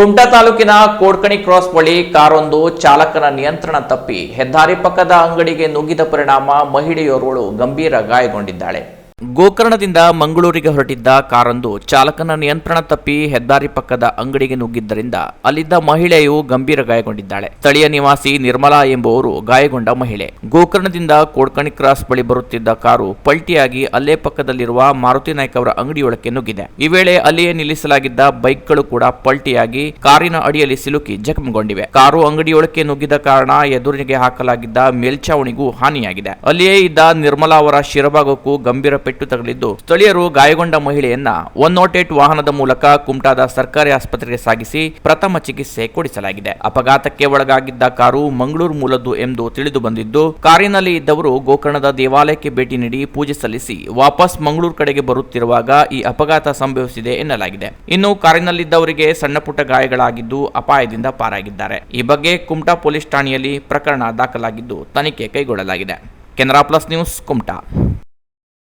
ಕುಮಟಾ ತಾಲೂಕಿನ ಕೋಡ್ಕಣಿ ಕ್ರಾಸ್ ಬಳಿ ಕಾರೊಂದು ಚಾಲಕನ ನಿಯಂತ್ರಣ ತಪ್ಪಿ ಹೆದ್ದಾರಿ ಪಕ್ಕದ ಅಂಗಡಿಗೆ ನುಗ್ಗಿದ ಪರಿಣಾಮ ಮಹಿಳೆಯೋರ್ವಳು ಗಂಭೀರ ಗಾಯಗೊಂಡಿದ್ದಾಳೆ. ಗೋಕರ್ಣದಿಂದ ಮಂಗಳೂರಿಗೆ ಹೊರಟಿದ್ದ ಕಾರೊಂದು ಚಾಲಕನ ನಿಯಂತ್ರಣ ತಪ್ಪಿ ಹೆದ್ದಾರಿ ಪಕ್ಕದ ಅಂಗಡಿಗೆ ನುಗ್ಗಿದ್ದರಿಂದ ಅಲ್ಲಿದ್ದ ಮಹಿಳೆಯು ಗಂಭೀರ ಗಾಯಗೊಂಡಿದ್ದಾಳೆ. ಸ್ಥಳೀಯ ನಿವಾಸಿ ನಿರ್ಮಲಾ ಎಂಬುವರು ಗಾಯಗೊಂಡ ಮಹಿಳೆ. ಗೋಕರ್ಣದಿಂದ ಕೋಡ್ಕಣಿ ಕ್ರಾಸ್ ಬಳಿ ಬರುತ್ತಿದ್ದ ಕಾರು ಪಲ್ಟಿಯಾಗಿ ಅಲ್ಲೇ ಪಕ್ಕದಲ್ಲಿರುವ ಮಾರುತಿ ನಾಯ್ಕ ಅವರ ಅಂಗಡಿಯೊಳಕ್ಕೆ ನುಗ್ಗಿದೆ. ಈ ವೇಳೆ ಅಲ್ಲಿಯೇ ನಿಲ್ಲಿಸಲಾಗಿದ್ದ ಬೈಕ್ಗಳು ಕೂಡ ಪಲ್ಟಿಯಾಗಿ ಕಾರಿನ ಅಡಿಯಲ್ಲಿ ಸಿಲುಕಿ ಜಖಂಗೊಂಡಿವೆ ಕಾರು ಅಂಗಡಿಯೊಳಕ್ಕೆ ನುಗ್ಗಿದ ಕಾರಣ ಎದುರಿಗೆ ಹಾಕಲಾಗಿದ್ದ ಮೇಲ್ಛಾವಣಿಗೂ ಹಾನಿಯಾಗಿದೆ. ಅಲ್ಲಿಯೇ ಇದ್ದ ನಿರ್ಮಲಾ ಅವರ ಶಿರಭಾಗಕ್ಕೂ ಗಂಭೀರ ಪೆಟ್ಟು ತಗಲಿದ್ದು ಸ್ಥಳೀಯರು ಗಾಯಗೊಂಡ ಮಹಿಳೆಯನ್ನ ಒನ್ ನಾಟ್ ಏಟ್ ವಾಹನದ ಮೂಲಕ ಕುಮಟಾದ ಸರ್ಕಾರಿ ಆಸ್ಪತ್ರೆಗೆ ಸಾಗಿಸಿ ಪ್ರಥಮ ಚಿಕಿತ್ಸೆ ಕೊಡಿಸಲಾಗಿದೆ. ಅಪಘಾತಕ್ಕೆ ಒಳಗಾಗಿದ್ದ ಕಾರು ಮಂಗಳೂರು ಮೂಲದ್ದು ಎಂದು ತಿಳಿದು ಬಂದಿದ್ದು, ಕಾರಿನಲ್ಲಿ ಇದ್ದವರು ಗೋಕರ್ಣದ ದೇವಾಲಯಕ್ಕೆ ಭೇಟಿ ನೀಡಿ ಪೂಜೆ ಸಲ್ಲಿಸಿ ವಾಪಸ್ ಮಂಗಳೂರು ಕಡೆಗೆ ಬರುತ್ತಿರುವಾಗ ಈ ಅಪಘಾತ ಸಂಭವಿಸಿದೆ ಎನ್ನಲಾಗಿದೆ. ಇನ್ನು ಕಾರಿನಲ್ಲಿದ್ದವರಿಗೆ ಸಣ್ಣ ಪುಟ್ಟ ಗಾಯಗಳಾಗಿದ್ದು ಅಪಾಯದಿಂದ ಪಾರಾಗಿದ್ದಾರೆ. ಈ ಬಗ್ಗೆ ಕುಮಟಾ ಪೊಲೀಸ್ ಠಾಣೆಯಲ್ಲಿ ಪ್ರಕರಣ ದಾಖಲಾಗಿದ್ದು ತನಿಖೆ ಕೈಗೊಳ್ಳಲಾಗಿದೆ. Canara plus news Kumta.